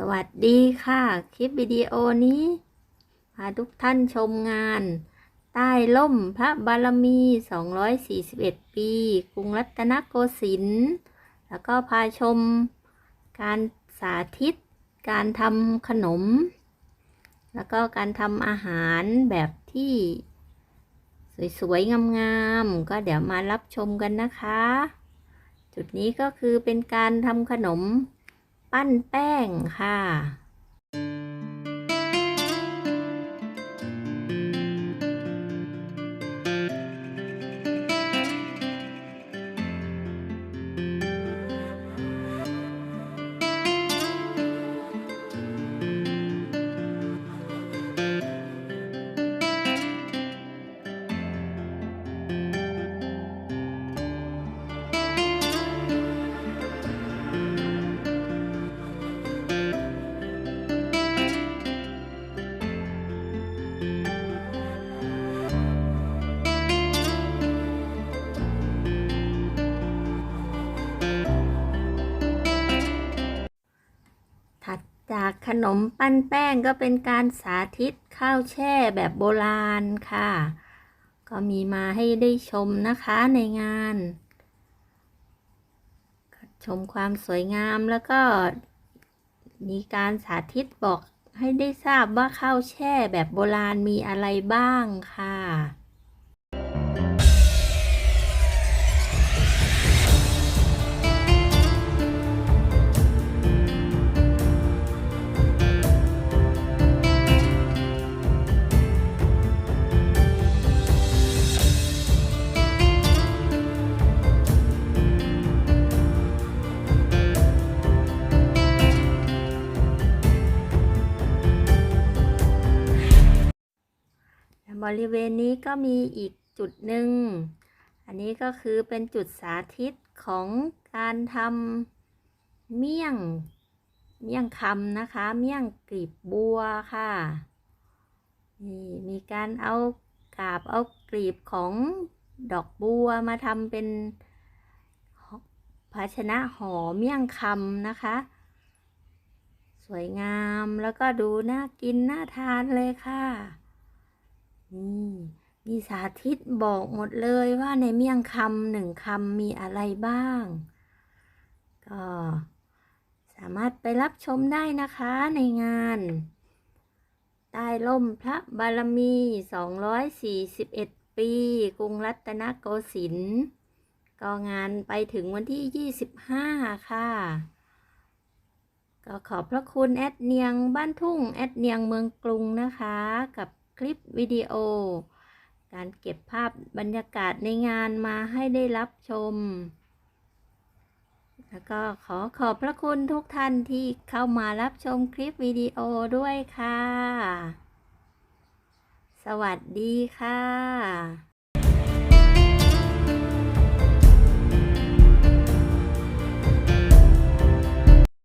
สวัสดีค่ะ คลิปวิดีโอนี้พาทุกท่านชมงาน ใต้ล่มพระบารมี 241 ปี กรุงรัตนโกสินทร์แล้วก็พาชมการสาธิต การทำขนม แล้วก็การทำอาหารแบบที่ สวยๆ งามๆ ก็เดี๋ยวมารับชมกันนะคะ จุดนี้ก็คือเป็นการทำขนม ปั้นแป้งค่ะ จากขนมปั้นแป้งก็เป็นการสาธิตข้าวแช่แบบโบราณค่ะ ก็มีมาให้ได้ชมนะคะในงาน ชมความสวยงามแล้วก็มีการสาธิตบอกให้ได้ทราบว่าข้าวแช่แบบโบราณมีอะไรบ้างค่ะ บริเวณนี้ก็มีอีกจุดหนึ่ง อันนี้ก็คือเป็นจุดสาธิตของการทำเมี่ยง เมี่ยงคำนะคะ เมี่ยงกลีบบัวค่ะ นี่มีการเอากาบเอากลีบของดอกบัวมาทำเป็นภาชนะห่อเมี่ยงคำนะคะ สวยงามแล้วก็ดูน่ากินน่าทานเลยค่ะ นี่มีสาธิตบอกหมดเลยว่าในเมี่ยงคำหนึ่งคำมีอะไรบ้าง ก็สามารถไปรับชมได้นะคะในงานใต้ล่มพระบารมี 241 ปี กรุงรัตนโกสินทร์ก็งานไปถึงวันที่ 25 ค่ะ ก็ขอบพระคุณแอดเนียงบ้านทุ่ง แอดเนียงเมืองกรุงนะคะกับ คลิปวิดีโอ การเก็บภาพบรรยากาศในงานมาให้ได้รับชม แล้วก็ขอขอบพระคุณทุกท่านที่เข้ามารับชมคลิปวิดีโอด้วยค่ะ สวัสดีค่ะ